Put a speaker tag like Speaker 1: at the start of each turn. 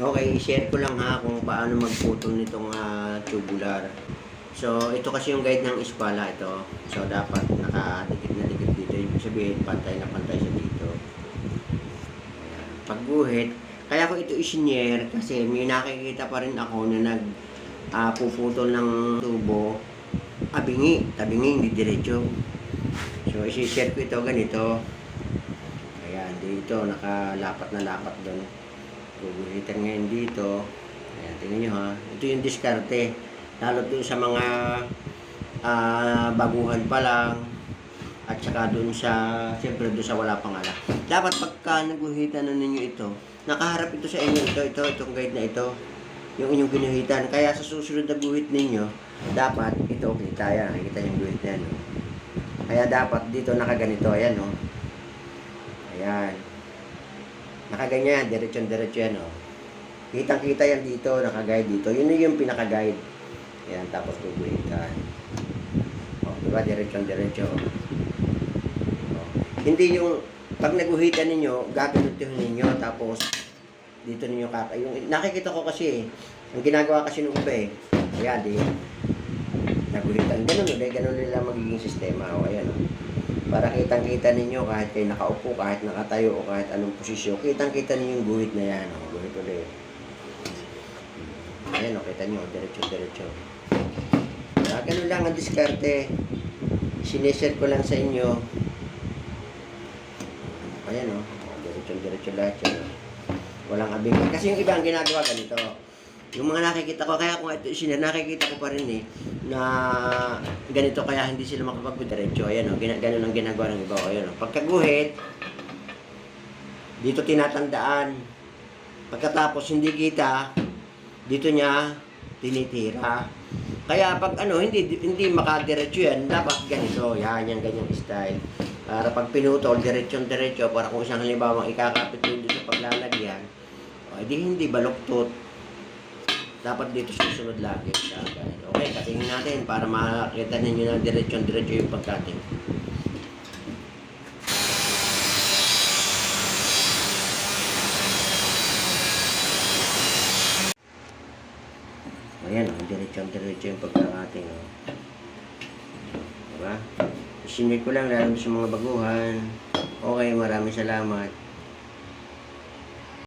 Speaker 1: Okay, i-share ko lang ha kung paano magputol nitong ah, tubular. So, ito kasi yung guide ng ispala ito. So, dapat nakadikit na dikit dito. Ibig sabihin, pantay na pantay siya dito. Pagguhit, kaya ko ito isinyer kasi may nakikita pa rin ako na nag ah, puputol ng tubo. Abingi, tabingi, hindi diretso. So, isi-share ko ito ganito. Ayan, dito, nakalapat na lapat doon. Guguhitan ngayon dito. Ayan, tingnan nyo ha. Ito yung diskarte. Lalo doon sa mga ah, baguhan pa lang. At saka doon sa, siyempre doon sa wala pang ala. Dapat pagka naguhitan na ninyo ito, nakaharap ito sa inyo. Ito, ito, itong guide na ito. Yung inyong ginuhitan. Kaya sa susunod na guhit ninyo, dapat ito kita yan. Nakikita yung guhit na yan. Kaya dapat dito nakaganito. Ayan, no? Ayan. Nakaganyan, diretso-diretso yan, oh. Kitang-kita yan dito, nakaguide dito. Yun yung pinaka-guide. Ayan, tapos guguhitan. Oh, di ba? Diretso-diretso. Oh. Hindi yung, pag naguhitan ninyo, gaganutin ninyo, tapos dito ninyo kaka... Yung, nakikita ko kasi, eh, ang ginagawa kasi ng iba eh. Ayan, di, naguhitan. Ganun ulit, ganun nila magiging sistema. O, ayan, oh para kitang-kita ninyo kahit kayo nakaupo, kahit nakatayo o kahit anong posisyon, kitang-kita ninyo yung guhit na yan. O, guhit ulit. Ayan o, kita nyo, diretso-diretso. Ah, ganun lang ang diskarte. Sineshare ko lang sa inyo. Ayan o, o diretso-diretso lahat yan. Walang abing. Kasi yung iba ang ginagawa ganito. Yung mga nakikita ko, kaya kung ito isinare, nakikita ko pa rin eh, na ganito kaya hindi sila makapagdiretso. Ayan o, gina, ganun ang ginagawa ng iba. O, ayan o, pagkaguhit, dito tinatandaan. Pagkatapos hindi kita, dito niya tinitira. Kaya pag ano, hindi hindi makadiretso yan, dapat ganito. Yan, yan, ganyang style. Para pag pinutol, diretsyon diretso para kung isang halimbawa ikakapit mo sa paglalagyan, o, di hindi baluktot dapat dito susunod lagi siya guys. Okay, katingin natin para makakita ninyo na diretsyon diretso yung pagkating. Ayan, oh, diretsyon diretso yung pagkakating. Oh. Diba? Isinit ko lang lalo sa mga baguhan. Okay, maraming salamat.